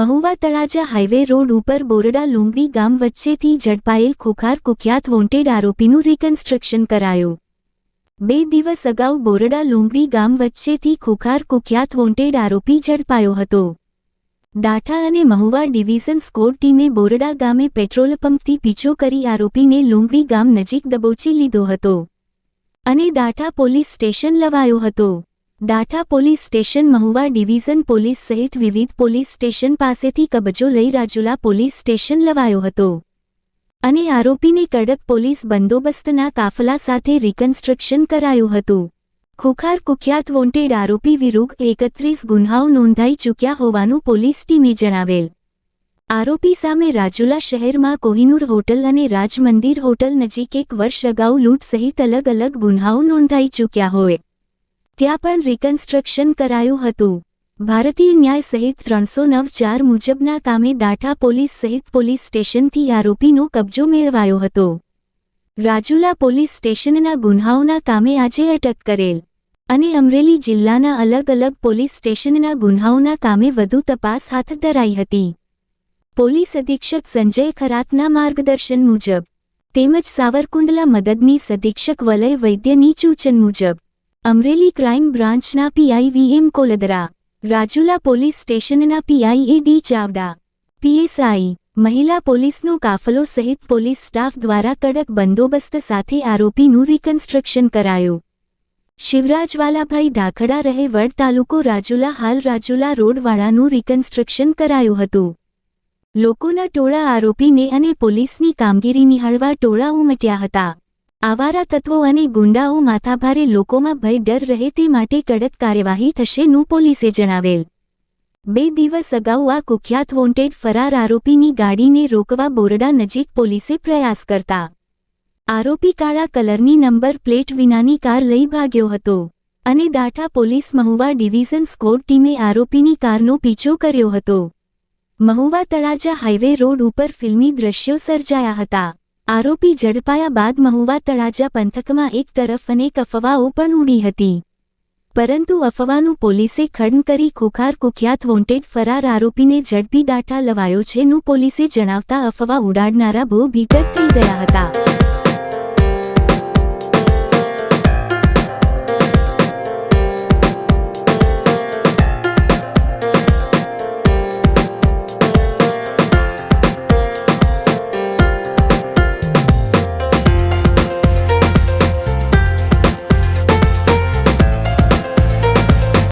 Mahuva Talaja highway road ઉપર બોરડા લુંબડી ગામ વચ્ચેથી ઝડપાયેલ ખુખાર કુખ્યાત વોન્ટેડ આરોપીનું રિકન્સ્ટ્રક્શન કરાયું. બે દિવસ અગાઉ બોરડા લુંબડી ગામ વચ્ચેથી ખુખાર કુખ્યાત વોન્ટેડ આરોપી ઝડપાયો હતો. દાઠા અને મહુવા ડિવિઝન સ્કોર ટીમે બોરડા ગામે પેટ્રોલ પંપથી પીછો કરી આરોપીને લુંબડી ગામ નજીક દબોચી લીધો હતો. અને દાઠા પોલીસ સ્ટેશન લવાયો હતો. Datha police station Mahuva division police સહિત વિવિધ પોલીસ સ્ટેશન પાસેથી કબજો લઈ રાજુલા પોલીસ સ્ટેશન લવાયો હતો. અને આરોપીને કડક પોલીસ બંદોબસ્તના કાફલા સાથે રિકન્સ્ટ્રક્શન કરાયું હતું. ખુખાર કુખ્યાત વોન્ટેડ આરોપી વિરુદ્ધ એકત્રીસ ગુન્હાઓ નોંધાઈ ચૂક્યા હોવાનું પોલીસ ટીમે જણાવેલ. આરોપી સામે રાજુલા શહેરમાં કોહિનૂર હોટલ અને રાજમંદિર હોટલ નજીક એક વર્ષ અગાઉ લૂંટ સહિત અલગ અલગ ગુન્હાઓ નોંધાઈ ચૂક્યા હોય. ત્યાં પણ રિકન્સ્ટ્રક્શન કરાયું હતું. ભારતીય ન્યાય સહિત ત્રણસો નવ ચાર મુજબના કામે દાઠા પોલીસ સહિત પોલીસ સ્ટેશનથી આરોપીનો કબજો મેળવાયો હતો. રાજુલા પોલીસ સ્ટેશનના ગુન્હાઓના કામે આજે અટક કરેલ. અને અમરેલી જિલ્લાના અલગ અલગ પોલીસ સ્ટેશનના ગુન્હાઓના કામે વધુ તપાસ હાથ ધરાઈ હતી. પોલીસ અધિક્ષક સંજય ખરાતના માર્ગદર્શન મુજબ તેમજ સાવરકુંડલા મદદનીશ અધિક્ષક વલય વૈદ્યની સૂચન મુજબ અમરેલી ક્રાઇમ બ્રાન્ચના PI VM Koldara, Rajula police સ્ટેશનના PI A D Chavda, PSI, મહિલા પોલીસનો કાફલો સહિત પોલીસ સ્ટાફ દ્વારા કડક બંદોબસ્ત સાથે આરોપીનું રિકન્સ્ટ્રક્શન કરાયું. શિવરાજવાલાભાઈ ધાખડા રહે વડ તાલુકો રાજુલા હાલ રાજુલા રોડવાળાનું રિકન્સ્ટ્રક્શન કરાયું હતું. લોકોના ટોળા આરોપીને અને પોલીસની કામગીરી નિહાળવા ટોળા ઉમટ્યા હતા. આવારા તત્વો અને ગુંડાઓ માથાભારે લોકોમાં ભય, ડર રહે તે માટે કડક કાર્યવાહી થશેનું પોલીસે જણાવેલ. બે દિવસ અગાઉ આ કુખ્યાત વોન્ટેડ ફરાર આરોપીની ગાડીને રોકવા બોરડા નજીક પોલીસે પ્રયાસ કરતા. આરોપી કાળા કલરની નંબર પ્લેટ વિનાની કાર લઈ ભાગ્યો હતો અને Datha police Mahuva division squad ટીમે આરોપીની કારનો પીછો કર્યો હતો. મહુવા તળાજા હાઈવે રોડ ઉપર ફિલ્મી દ્રશ્યો સર્જાયા હતા. આરોપી ઝડપાયા બાદ મહુવા તળાજા પંથકમાં એક તરફ અનેક અફવાઓ પણ ઉડી હતી. પરંતુ અફવાનું પોલીસે ખડન કરી ખુખાર કુખ્યાત વોન્ટેડ ફરાર આરોપીને ઝડપી દાટા લવાયો છેનું પોલીસે જણાવતા અફવા ઉડાડનારા બહુ ભીતર થઈ ગયા હતા.